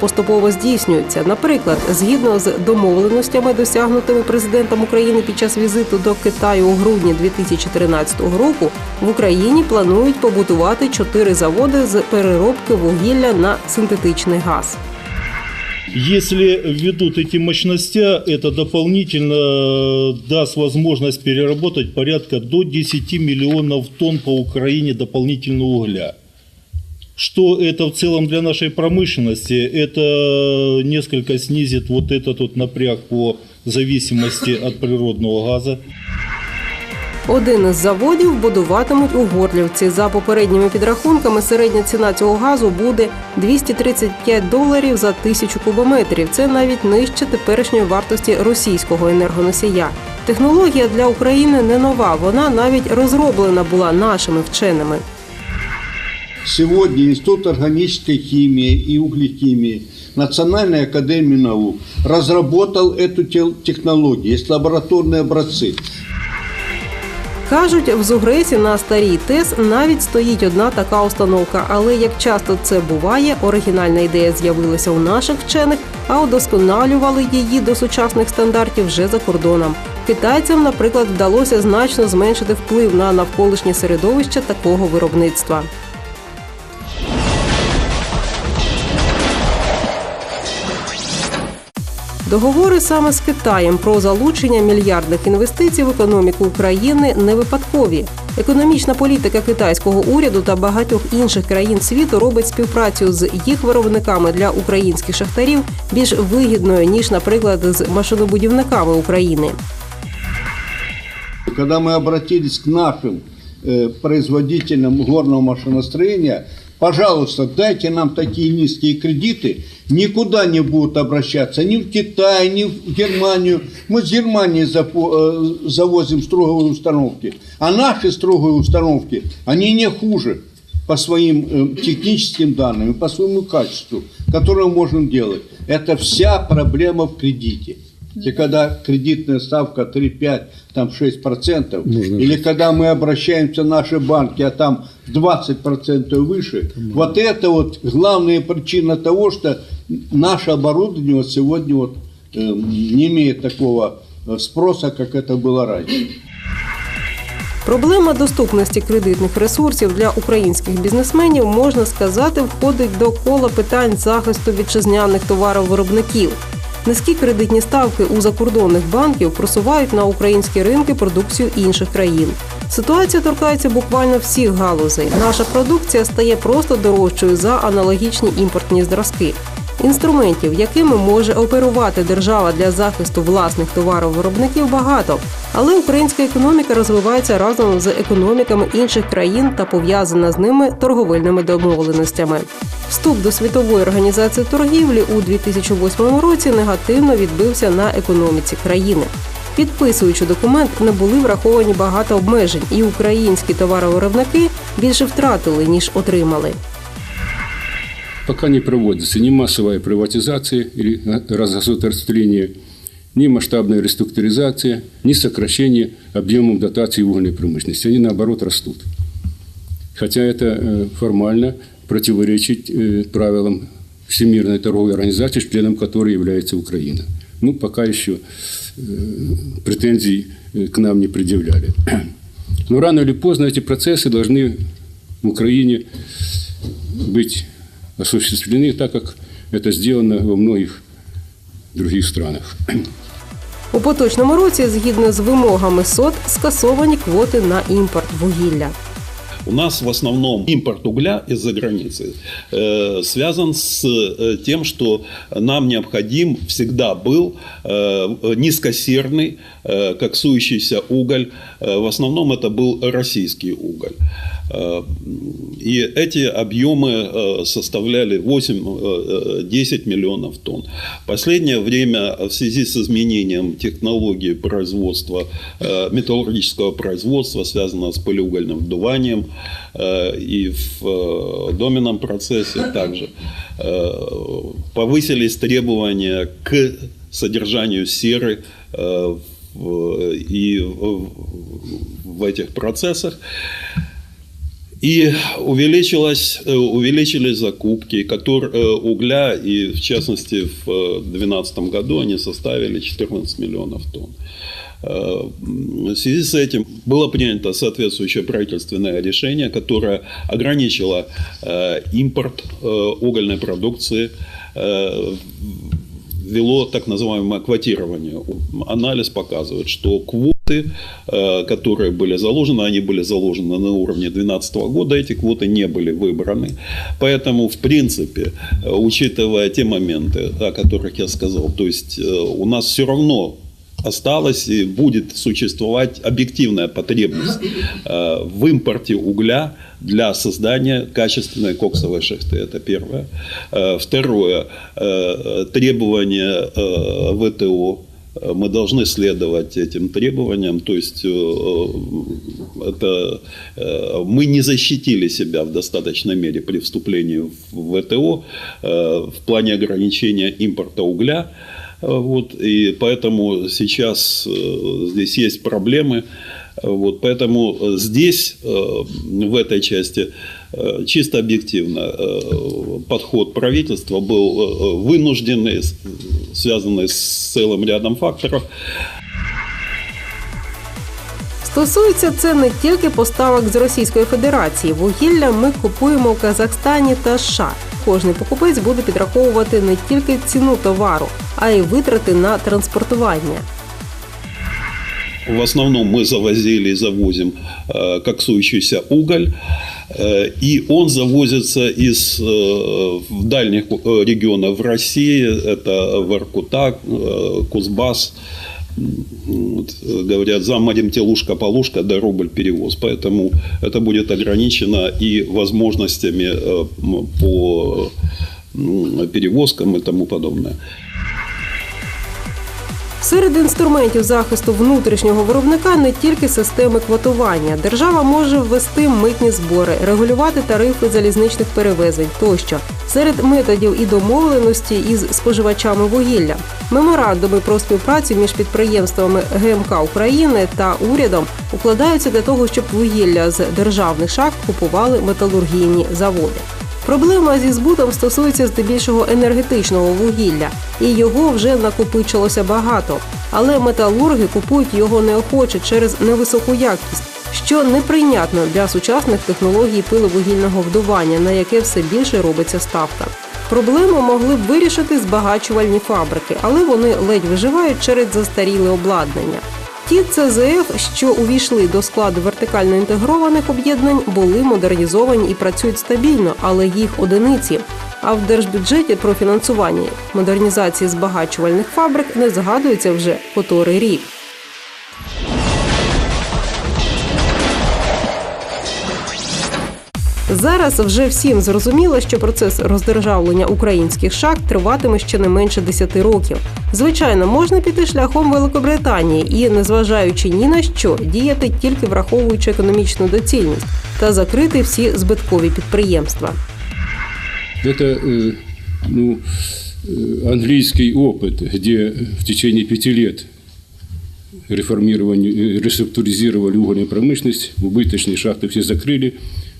поступово здійснюються. Наприклад, згідно з домовленостями, досягнутими президентом України під час візиту до Китаю у грудні 2013 року, в Україні планують побудувати чотири заводи з переробки вугілля на синтетичний газ. Если введут эти мощности, это дополнительно даст возможность переработать порядка до 10 миллионов тонн по Украине дополнительного угля Что это в целом для нашей промышленности? Это несколько снизит вот этот вот напряг по зависимости от природного газа. Один із заводів будуватимуть у Горлівці. За попередніми підрахунками, середня ціна цього газу буде 235 доларів за тисячу кубометрів. Це навіть нижче теперішньої вартості російського енергоносія. Технологія для України не нова. Вона навіть розроблена була нашими вченими. Сегодня Институт органической химии и углехимии Национальной академии наук разработал эту те- технологию. Есть лабораторные образцы. Кажуть, в Зугресі на старій ТЕС навіть стоїть одна така установка. Але як часто це буває, оригінальна ідея з'явилася у наших вчених, а удосконалювали її до сучасних стандартів вже за кордоном. Китайцям, наприклад, вдалося значно зменшити вплив на навколишнє середовище такого виробництва. Договори саме з Китаєм про залучення мільярдних інвестицій в економіку України не випадкові. Економічна політика китайського уряду та багатьох інших країн світу робить співпрацю з їх виробниками для українських шахтарів більш вигідною ніж, наприклад, з машинобудівниками України. Когда мы обратились к нашим э, производителям горного машиностроения, пожалуйста, дайте нам такие низкие кредиты, никуда не будут обращаться, ни в Китай, ни в Германию. Мы с Германии э, завозим строговые установки, а наши строговые установки, они не хуже по своим э, техническим данным по своему качеству, которое мы можем делать. Это вся проблема в кредите. И когда кредитная ставка 3-5, там 6 процентов, или когда мы обращаемся в наши банки, а там 20 процентов выше, вот это вот главная причина того, что наше оборудование вот сегодня вот э, не имеет такого э, спроса, как это было раньше. Проблема доступності кредитних ресурсів для українських бізнесменів можна сказати входить до кола питань захисту вітчизняних товаровиробників. Низькі кредитні ставки у закордонних банків просувають на українські ринки продукцію інших країн. Ситуація торкається буквально всіх галузей. Наша продукція стає просто дорожчою за аналогічні імпортні зразки. Інструментів, якими може оперувати держава для захисту власних товаровиробників, багато. Але українська економіка розвивається разом з економіками інших країн та пов'язана з ними торговельними домовленостями. Вступ до світової організації торгівлі у 2008 році негативно відбився на економіці країни. Підписуючи документ, не були враховані багато обмежень, і українські товаровиробники більше втратили ніж отримали. Пока не проводится ни массовая приватизация или разгосударствление, ни масштабная реструктуризация, ни сокращение объемов дотаций угольной промышленности. Они, наоборот, растут. Хотя это э, формально противоречит э, правилам Всемирной торговой организации, членом которой является Украина. Ну, пока еще э, претензий к нам не предъявляли. Но рано или поздно эти процессы должны в Украине быть осуществлены так, как это сделано во многих других странах. У поточному році, згідно з вимогами СОТ, скасовані квоти на імпорт вугілля. У нас в основном импорт угля из-за границы э, связан с э, тем, что нам необходим всегда был э, низкосерный, э, коксующийся уголь. Э, в основном это был российский уголь. Э, И эти объемы э, составляли 8-10 миллионов тонн. Последнее время в связи с изменением технологии производства, металлургического производства, связанного с полиугольным вдуванием, и в доменном процессе также повысились требования к содержанию серы в- и в этих процессах. И увеличилась, э, увеличились закупки котор- э, угля, и в частности в 2012 году они составили 14 миллионов тонн. Э, В связи с этим было принято соответствующее правительственное решение, которое ограничило э, импорт э, угольной продукции, э, ввело так называемое квотирование. Анализ показывает, что квоты, э, которые были заложены, они были заложены на уровне 2012 года, эти квоты не были выбраны. Поэтому, в принципе, э, учитывая те моменты, о которых я сказал, то есть э, у нас все равно осталась и будет существовать объективная потребность э, в импорте угля для создания качественной коксовой шахты. Это первое. Э, Второе. э, Требования ВТО мы должны следовать этим требованиям, то есть это, мы не защитили себя в достаточной мере при вступлении в ВТО в плане ограничения импорта угля, вот, и поэтому сейчас э, здесь есть проблемы. Э, Вот, поэтому э, здесь, э, в этой части, э, чисто объективно, э, подход правительства был э, вынужденный, с- связанный с целым рядом факторов. Стосується це не тільки поставок з Російської Федерації. Вугілля ми купуємо в Казахстані та США. Кожний покупець буде підраховувати не тільки ціну товару, а й витрати на транспортування. В основном мы завозили и завозим э, коксующийся уголь, э, и он завозится из э, в дальних э, регионов России, это Воркута, э, Кузбасс, М, вот, э, говорят, за морем телушка полушка да рубль перевоз. Поэтому это будет ограничено и возможностями э, м, по м, перевозкам и тому подобное. Серед інструментів захисту внутрішнього виробника не тільки системи квотування. Держава може ввести митні збори, регулювати тарифи залізничних перевезень тощо. Серед методів і домовленості із споживачами вугілля. Меморандуми про співпрацю між підприємствами ГМК України та урядом укладаються для того, щоб вугілля з державних шахт купували металургійні заводи. Проблема зі збутом стосується здебільшого енергетичного вугілля, і його вже накопичилося багато. Але металурги купують його неохоче через невисоку якість, що неприйнятно для сучасних технологій пиловугільного вдування, на яке все більше робиться ставка. Проблему могли б вирішити збагачувальні фабрики, але вони ледь виживають через застаріле обладнання. Ті ЦЗФ, що увійшли до складу вертикально інтегрованих об'єднань, були модернізовані і працюють стабільно, але їх одиниці. А в держбюджеті про фінансування модернізації збагачувальних фабрик не згадується вже котрий рік. Зараз вже всім зрозуміло, що процес роздержавлення українських шахт триватиме ще не менше 10 років. Звичайно, можна піти шляхом Великобританії і, незважаючи ні на що, діяти тільки враховуючи економічну доцільність та закрити всі збиткові підприємства. Это э, ну, э, английский опыт, где в течение пяти лет реформировали, э, реструктуризировали угольную промышленность, убыточные шахты все закрыли,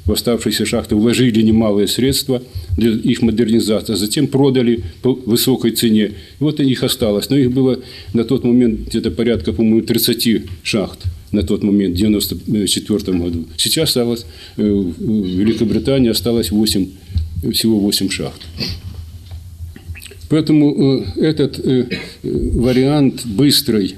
В оставшиеся шахты вложили немалые средства для их модернизации, а затем продали по высокой цене. И вот их осталось. Но их было на тот момент где-то порядка, по-моему, 30 шахт на тот момент, в 1994 году. Сейчас осталось, э, в Великобритании осталось 8, всего 8 шахт. Поэтому э, этот э, вариант быстрой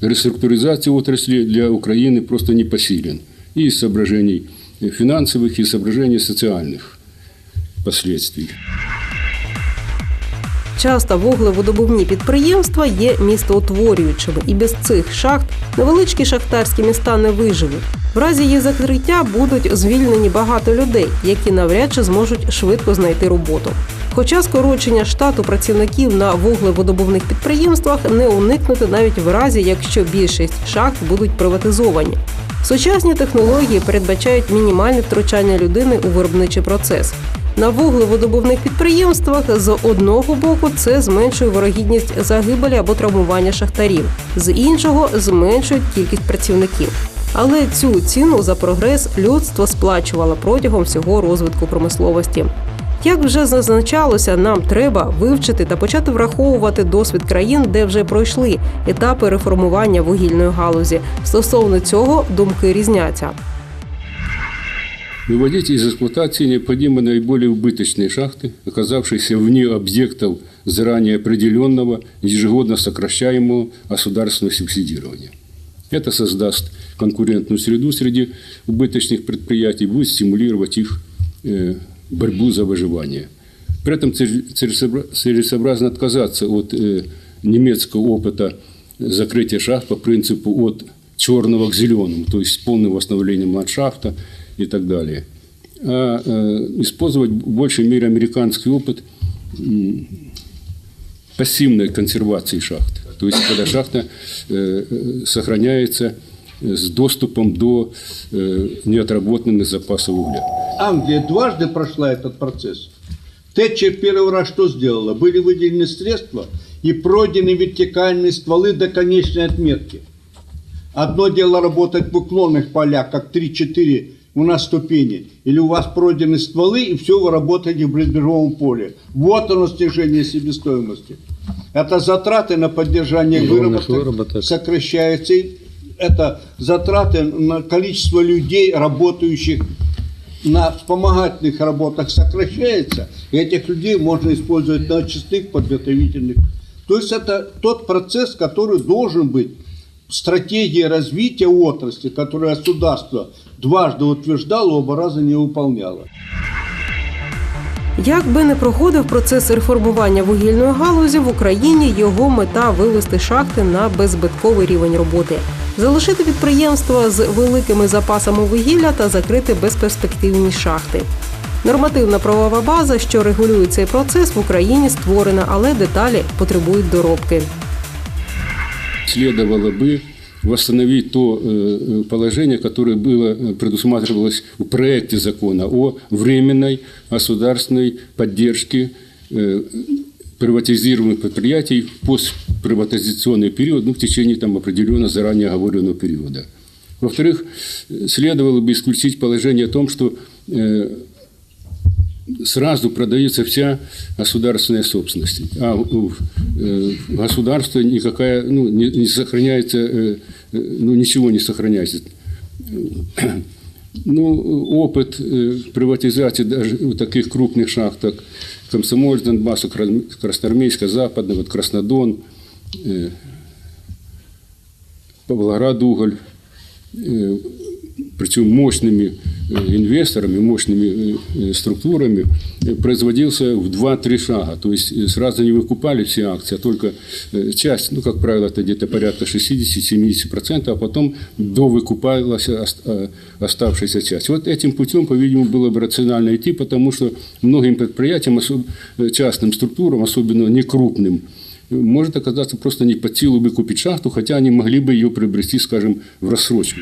реструктуризации отрасли для Украины просто непосилен. И из соображений финансовых, и соображений социальных последствий. Часто вуглеводобувні підприємства є містоутворюючими, і без цих шахт невеличкі шахтарські міста не виживуть. В разі їх закриття будуть звільнені багато людей, які навряд чи зможуть швидко знайти роботу. Хоча скорочення штату працівників на вуглеводобувних підприємствах не уникнути навіть в разі, якщо більшість шахт будуть приватизовані. Сучасні технології передбачають мінімальне втручання людини у виробничий процес. На вуглеводобувних підприємствах з одного боку це зменшує ворогідність загибелі або травмування шахтарів, з іншого зменшують кількість працівників. Але цю ціну за прогрес людство сплачувало протягом всього розвитку промисловості. Як вже зазначалося, нам треба вивчити та почати враховувати досвід країн, де вже пройшли етапи реформування вугільної галузі. Стосовно цього думки різняться. Выводить из эксплуатации необходимо наиболее убыточные шахты, оказавшиеся вне объектов заранее определенного, ежегодно сокращаемого государственного субсидирования. Это создаст конкурентную среду среди убыточных предприятий, будет стимулировать их э, борьбу за выживание. При этом целесообразно отказаться от э, немецкого опыта закрытия шахт по принципу от черного к зеленому, то есть с полным восстановлением ландшафта и так далее. А э, использовать в большей мере американский опыт пассивной консервации шахт. То есть, когда шахта э, сохраняется с доступом до неотработанных запасов угля. Англия дважды прошла этот процесс. Тэтчер первый раз что сделала? Были выделены средства и пройдены вертикальные стволы до конечной отметки. Одно дело работать в уклонных полях, как 3-4 у нас ступени, или у вас пройдены стволы, и все, вы работаете в брызговом поле. Вот оно снижение себестоимости. Это затраты на поддержание выработок сокращаются. И Это затраты на количество людей, работающих на вспомогательных работах сокращается, и этих людей можно использовать на очистных подготовительных. То есть это тот процесс, который должен быть в стратегии развития отрасли, которую государство дважды утверждало, оба раза не выполняло. Як би не проходив процес реформування вугільної галузі в Україні, його мета вивести шахти на беззбитковий рівень роботи, залишити підприємства з великими запасами вугілля та закрити безперспективні шахти. Нормативна правова база, що регулює цей процес, в Україні створена, але деталі потребують доробки. следовало бы восстановить то э, положение, которое было, э, предусматривалось в проекте закона о временной государственной поддержке э, приватизированных предприятий в постприватизационный период, ну, в течение там, определенного заранее оговоренного периода. Во-вторых, следовало бы исключить положение о том, что э, сразу продается вся государственная собственность, а у э, государства никакая, ну, не, не сохраняется, э, э, ну, ничего не сохраняется. Ну, опыт э, приватизации даже у таких крупных шахт, как Комсомольск, Донбасс, Кра- Красноармейска, Западный, вот Краснодон, э, Павлоград уголь, э, причем мощными э, инвесторами, мощными э, э, структурами, э, производился в 2-3 шага. То есть э, сразу не выкупали все акции, а только э, часть, ну, как правило, это где-то порядка 60-70%, а потом довыкупалась ост- э, оставшаяся часть. Вот этим путем, по-видимому, было бы рационально идти, потому что многим предприятиям, особ- э, частным структурам, особенно не крупным, может оказаться просто не под силу выкупить шахту, хотя они могли бы ее приобрести, скажем, в рассрочку.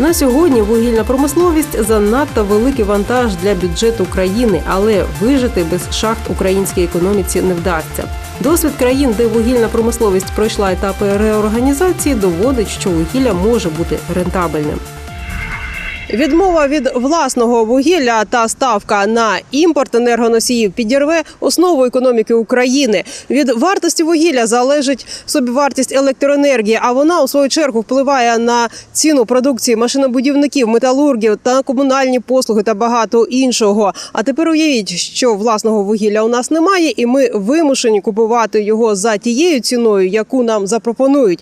На сьогодні вугільна промисловість занадто великий вантаж для бюджету країни, але вижити без шахт українській економіці не вдасться. Досвід країн, де вугільна промисловість пройшла етапи реорганізації, доводить, що вугілля може бути рентабельним. Відмова від власного вугілля та ставка на імпорт енергоносіїв підірве основу економіки України. Від вартості вугілля залежить собівартість електроенергії, а вона у свою чергу впливає на ціну продукції машинобудівників, металургів та комунальні послуги та багато іншого. А тепер уявіть, що власного вугілля у нас немає, і ми вимушені купувати його за тією ціною, яку нам запропонують.